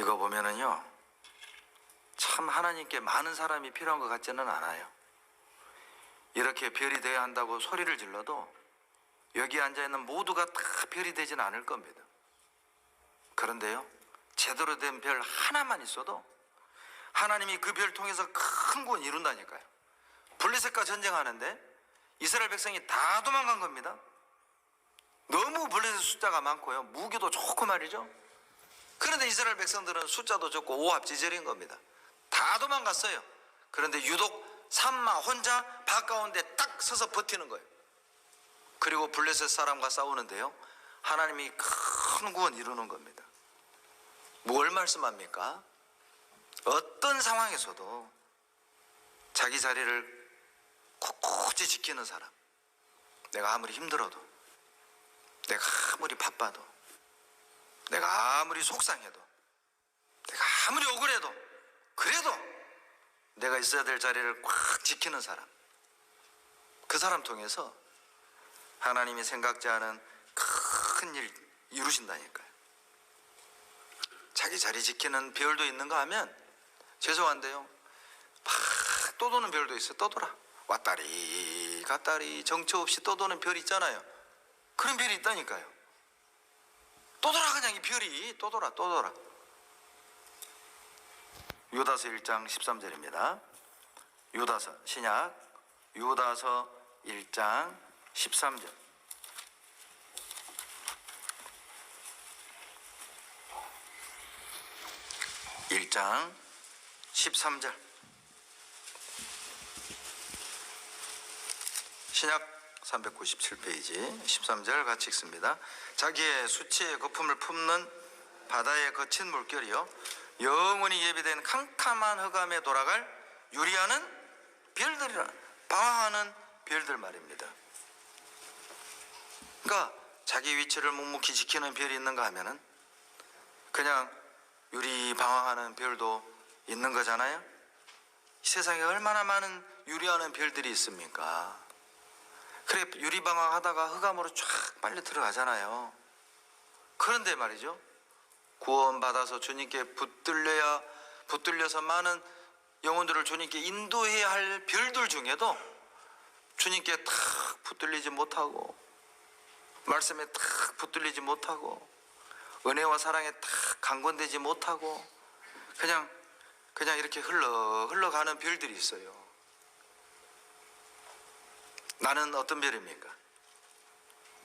이거 보면은요, 참 하나님께 많은 사람이 필요한 것 같지는 않아요. 이렇게 별이 되어야 한다고 소리를 질러도 여기 앉아 있는 모두가 다 별이 되지는 않을 겁니다. 그런데요, 제대로 된 별 하나만 있어도 하나님이 그 별 통해서 큰 구원 이룬다니까요. 블레셋과 전쟁하는데 이스라엘 백성이 다 도망간 겁니다. 너무 블레셋 숫자가 많고요. 무기도 좋고 말이죠. 그런데 이스라엘 백성들은 숫자도 적고 오합지졸인 겁니다. 다 도망갔어요. 그런데 유독 산마 혼자 바가운데 딱 서서 버티는 거예요. 그리고 블레셋 사람과 싸우는데요. 하나님이 큰 구원 이루는 겁니다. 뭘 말씀합니까? 어떤 상황에서도 자기 자리를 꿋꿋이 지키는 사람. 내가 아무리 힘들어도, 내가 아무리 바빠도, 내가 아무리 속상해도, 내가 아무리 억울해도, 그래도 내가 있어야 될 자리를 꽉 지키는 사람. 그 사람 통해서 하나님이 생각지 않은 큰 일 이루신다니까요. 자기 자리 지키는 별도 있는가 하면 죄송한데요. 막 떠도는 별도 있어요. 떠돌아. 왔다리 갔다리 정처 없이 떠도는 별 있잖아요. 그런 별이 있다니까요. 떠돌아 그냥 이 별이 떠돌아 떠돌아. 유다서 1장 13절입니다. 유다서 신약 유다서 1장 13절. 일장 13절. 신약 397페이지 13절 같이 읽습니다. 자기의 수치의 거품을 품는 바다의 거친 물결이요 영원히 예비된 캄캄한 흑암에 돌아갈 유리하는 별들이라 방황하는 별들 말입니다. 그러니까 자기 위치를 묵묵히 지키는 별이 있는가 하면은 그냥 유리 방황하는 별도 있는 거잖아요. 이 세상에 얼마나 많은 유리하는 별들이 있습니까? 그래 유리 방황 하다가 흑암으로 쫙 빨리 들어가잖아요. 그런데 말이죠. 구원받아서 주님께 붙들려야 붙들려서 많은 영혼들을 주님께 인도해야 할 별들 중에도 주님께 탁 붙들리지 못하고 말씀에 탁 붙들리지 못하고 은혜와 사랑에 탁 강건되지 못하고 그냥 그냥 이렇게 흘러 흘러가는 별들이 있어요. 나는 어떤 별입니까?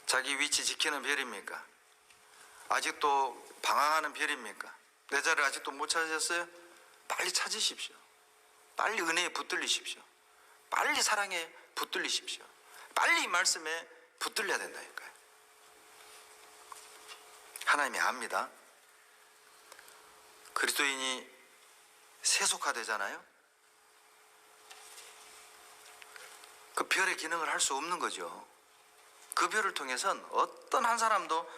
자기 위치 지키는 별입니까? 아직도 방황하는 별입니까? 내 자리를 아직도 못 찾으셨어요? 빨리 찾으십시오. 빨리 은혜에 붙들리십시오. 빨리 사랑에 붙들리십시오. 빨리 이 말씀에 붙들려야 된다니까요. 하나님이 압니다. 그리스도인이 세속화되잖아요. 그 별의 기능을 할 수 없는 거죠. 그 별을 통해선 어떤 한 사람도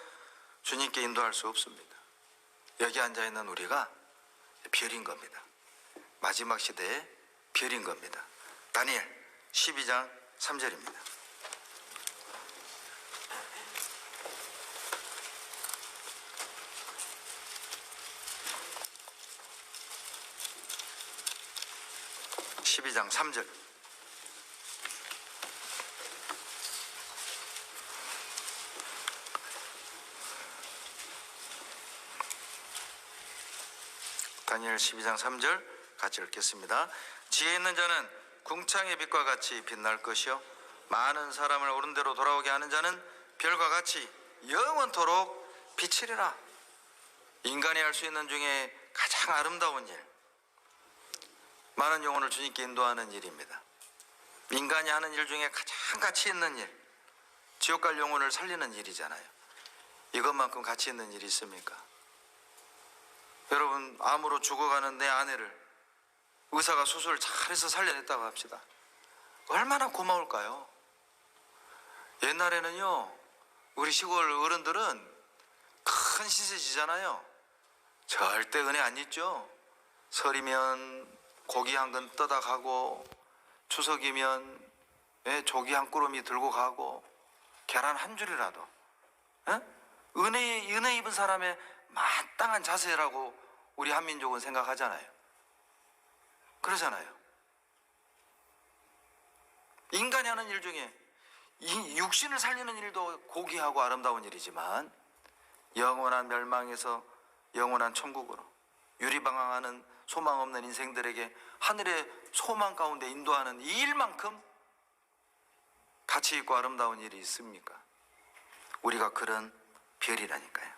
주님께 인도할 수 없습니다. 여기 앉아 있는 우리가 별인 겁니다. 마지막 시대의 별인 겁니다. 다니엘 12장 3절입니다. 십이 장 3절 다니엘 12장 3절 같이 읽겠습니다. 지혜 있는 자는 궁창의 빛과 같이 빛날 것이요 많은 사람을 옳은 대로 돌아오게 하는 자는 별과 같이 영원토록 비치리라. 인간이 할 수 있는 중에 가장 아름다운 일, 많은 영혼을 주님께 인도하는 일입니다. 인간이 하는 일 중에 가장 가치 있는 일, 지옥 갈 영혼을 살리는 일이잖아요. 이것만큼 가치 있는 일이 있습니까? 여러분 암으로 죽어가는 내 아내를 의사가 수술을 잘해서 살려냈다고 합시다. 얼마나 고마울까요? 옛날에는요 우리 시골 어른들은 큰 시세 지잖아요. 절대 은혜 안 잊죠. 설이면 고기 한 근 떠다 가고 추석이면 예, 조기 한 꾸러미 들고 가고 계란 한 줄이라도 예? 은혜 은혜 입은 사람의 마땅한 자세라고 우리 한민족은 생각하잖아요. 그러잖아요. 인간이 하는 일 중에 이 육신을 살리는 일도 고귀하고 아름다운 일이지만 영원한 멸망에서 영원한 천국으로 유리방황하는 소망 없는 인생들에게 하늘의 소망 가운데 인도하는 이 일만큼 가치 있고 아름다운 일이 있습니까? 우리가 그런 별이라니까요.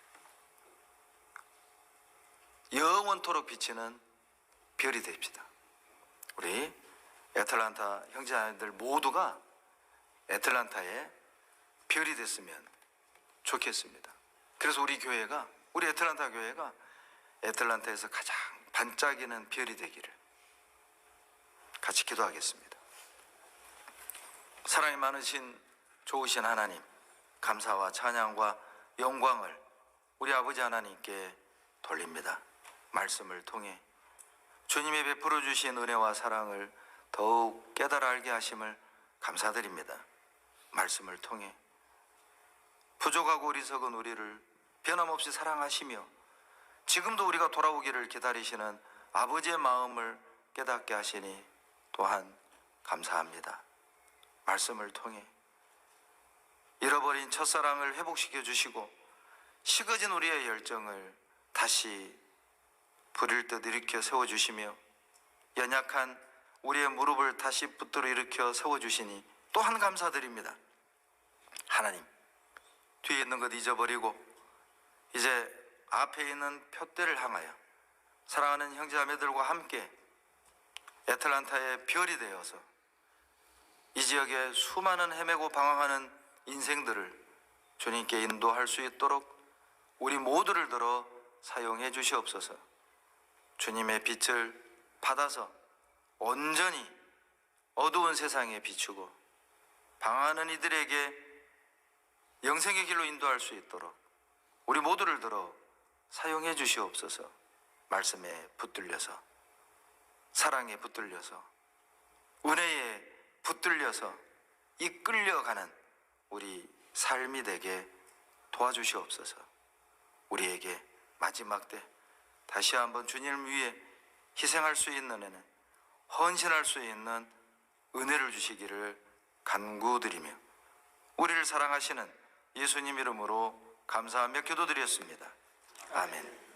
영원토록 비치는 별이 됩시다. 우리 애틀란타 형제자매들 모두가 애틀란타의 별이 됐으면 좋겠습니다. 그래서 우리 교회가 우리 애틀란타 교회가 애틀란타에서 가장 반짝이는 별이 되기를 같이 기도하겠습니다. 사랑이 많으신 좋으신 하나님, 감사와 찬양과 영광을 우리 아버지 하나님께 돌립니다. 말씀을 통해 주님이 베풀어 주신 은혜와 사랑을 더욱 깨달아 알게 하심을 감사드립니다. 말씀을 통해 부족하고 어리석은 우리를 변함없이 사랑하시며 지금도 우리가 돌아오기를 기다리시는 아버지의 마음을 깨닫게 하시니 또한 감사합니다. 말씀을 통해 잃어버린 첫사랑을 회복시켜 주시고 식어진 우리의 열정을 다시 부릴 듯 일으켜 세워 주시며 연약한 우리의 무릎을 다시 붙들어 일으켜 세워 주시니 또한 감사드립니다. 하나님 뒤에 있는 것 잊어버리고 이제 앞에 있는 표대를 향하여 사랑하는 형제자매들과 함께 애틀란타의 별이 되어서 이 지역에 수많은 헤매고 방황하는 인생들을 주님께 인도할 수 있도록 우리 모두를 들어 사용해 주시옵소서. 주님의 빛을 받아서 온전히 어두운 세상에 비추고 방황하는 이들에게 영생의 길로 인도할 수 있도록 우리 모두를 들어 사용해 주시옵소서. 말씀에 붙들려서 사랑에 붙들려서 은혜에 붙들려서 이끌려가는 우리 삶이 되게 도와주시옵소서. 우리에게 마지막 때 다시 한번 주님을 위해 희생할 수 있는 은혜, 헌신할 수 있는 은혜를 주시기를 간구드리며 우리를 사랑하시는 예수님 이름으로 감사하며 기도드렸습니다. 아멘.